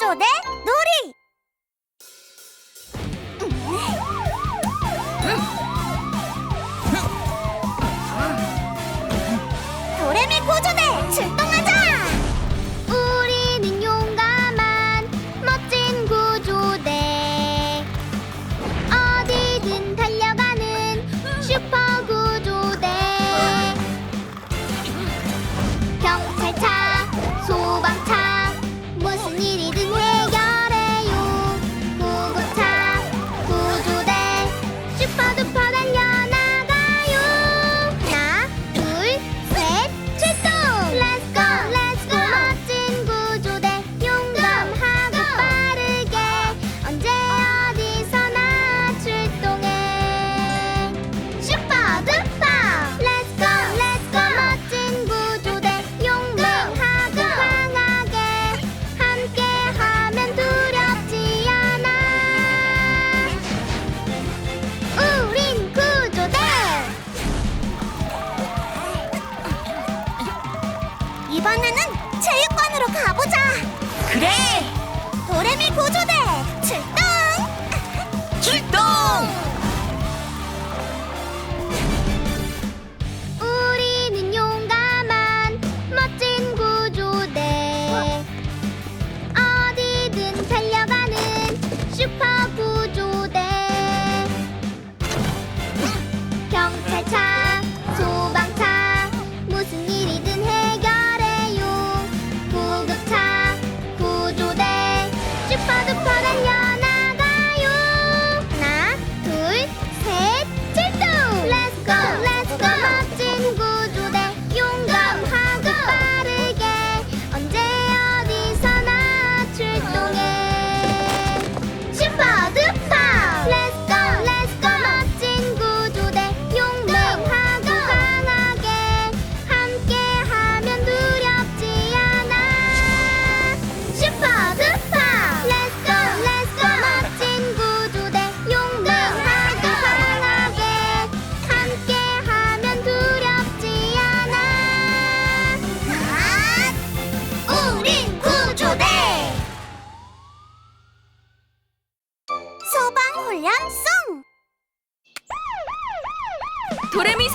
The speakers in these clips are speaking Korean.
どでドリー 이번에는 체육관으로 가보자. 그래. 도레미 구조대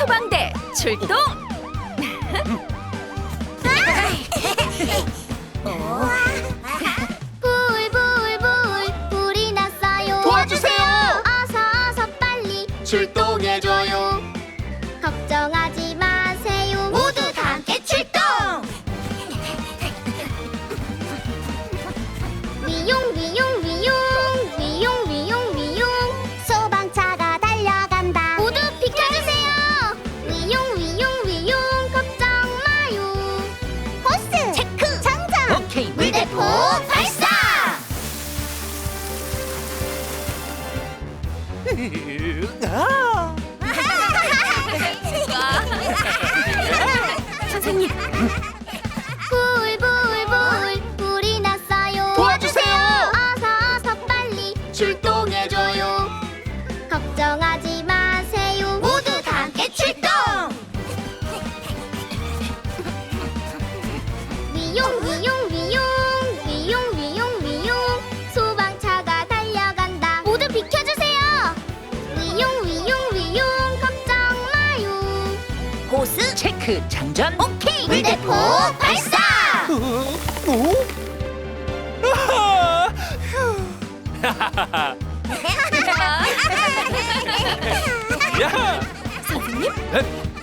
소방대 출동! 부울부울부울 불이 났어요 도와주세요! 어서 어서 빨리 출동! 탱크 장전 오케이! 물대포 발사! 야! 선생님? 네.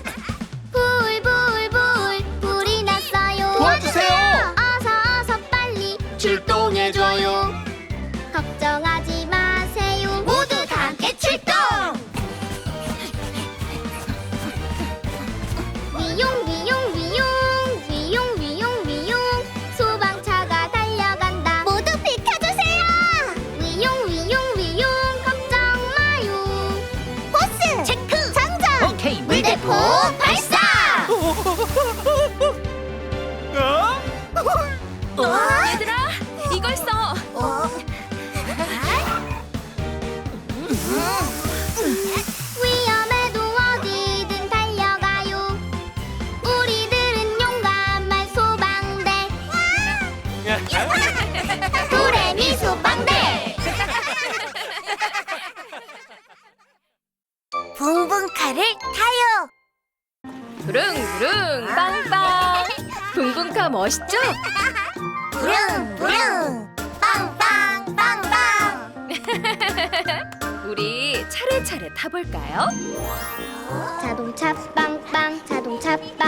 붕붕카를 타요. 부릉부릉 빵빵. 붕붕카 멋있죠? 부릉부릉 빵빵 빵빵. 우리 차례차례 타볼까요? 자동차 빵빵 자동차 빵빵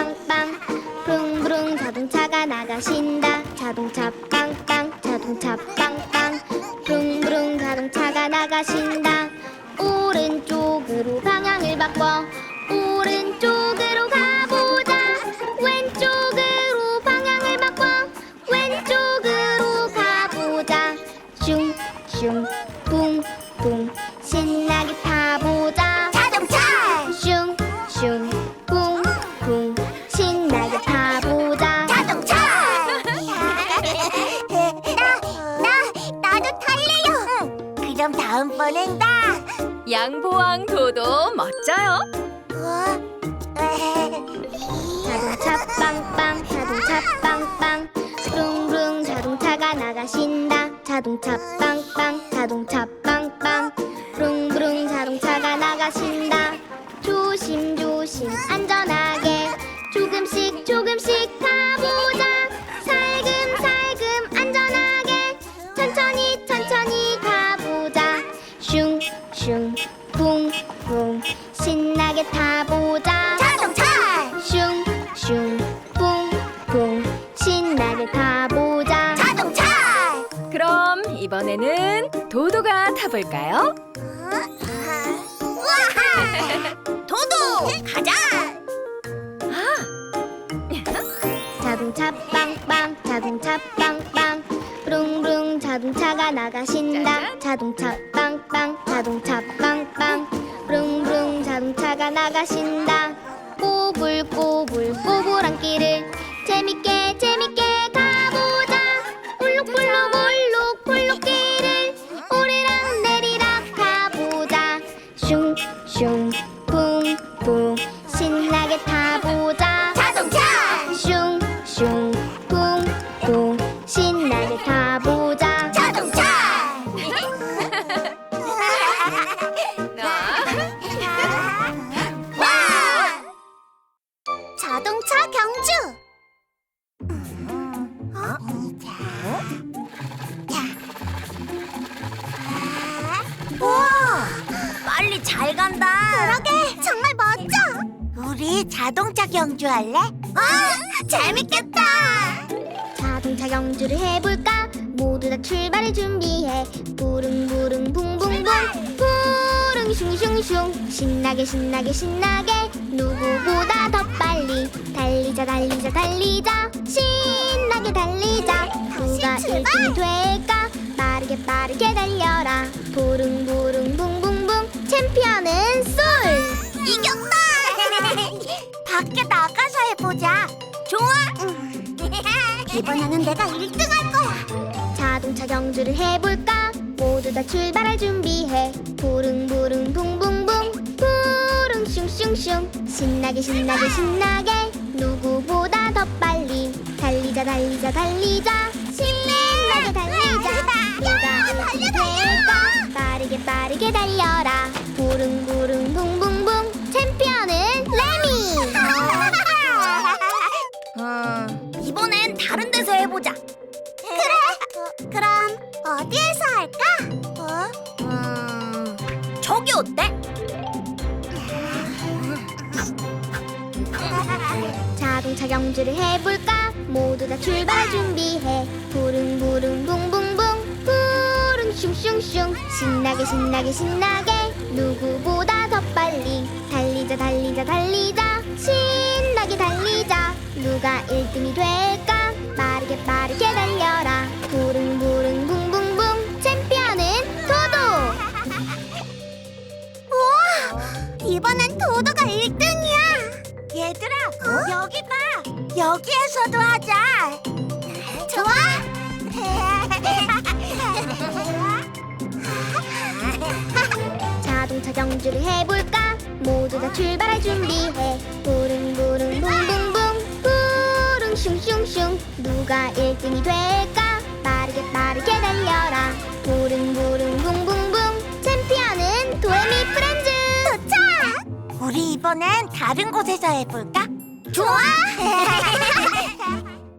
그럼 다음번엔 나. 양보왕 도도 멋져요. 자동차 빵빵 자동차 빵빵. 부릉부릉 자동차가 나가신다. 자동차 빵빵 자동차 빵빵. 부릉부릉 자동차가 나가신다. 조심조심 이번에는 도도가 타볼까요? 도도 가자! 자동차 빵빵 자동차 빵빵. 부릉부릉 자동차가 나가신다. 자동차 빵빵 자동차 빵빵. 부릉부릉 자동차가 나가신다. 꼬불꼬불 꼬불한 길을 재밌게 재밌게 붕붕 신나게 타보자. 자동차! 슝슝 붕붕 신나게 타보자. 자동차! 와! 자동차 경주 간다. 그러게 정말 멋져. 우리 자동차 경주할래? 아 재밌겠다. 자동차 경주를 해볼까? 모두 다 출발을 준비해. 부릉부릉 붕붕붕. 부릉 슝슝슝. 신나게 신나게 신나게. 누구보다 더 빨리. 달리자 달리자 달리자. 신나게 달리자. 누가 1등이 될까? 빠르게 빠르게 달려라. 부릉부릉 붕붕붕 챔피언은 솔! 이겼다! 밖에 나가서 해보자. 좋아! 이번에는 내가 1등 할 거야. 자동차 경주를 해볼까? 모두 다 출발할 준비해. 부릉부릉 붕붕붕 부릉 슝슝슝. 신나게 신나게 신나게. 누구보다 더 빨리. 달리자 달리자 달리자. 신나게 달리자. 누가 해보자. 그래. 그럼 어디에서 할까? 어? 음, 저기 어때? 자동차 경주를 해볼까? 모두 다 출발 준비해. 부릉부릉 붕붕붕 부릉 슝슝슝 신나게 신나게 신나게 누구보다 더 빨리 달리자 달리자 달리자 신나게 달리자 누가 1등이 될까 빠르게 빠르게 달려라. 부릉부릉 붕붕붕. 챔피언은 도도. 우와 이번엔 도도가 1등이야. 얘들아 여기 봐. 여기에서도 하자. 좋아. 자동차 경주를 해볼까? 모두 다 출발할 준비해 누가 1등이 될까? 빠르게 빠르게 달려라. 부릉부릉 붕붕붕. 챔피언은 도레미 프렌즈. 도착! 우리 이번엔 다른 곳에서 해볼까? 좋아.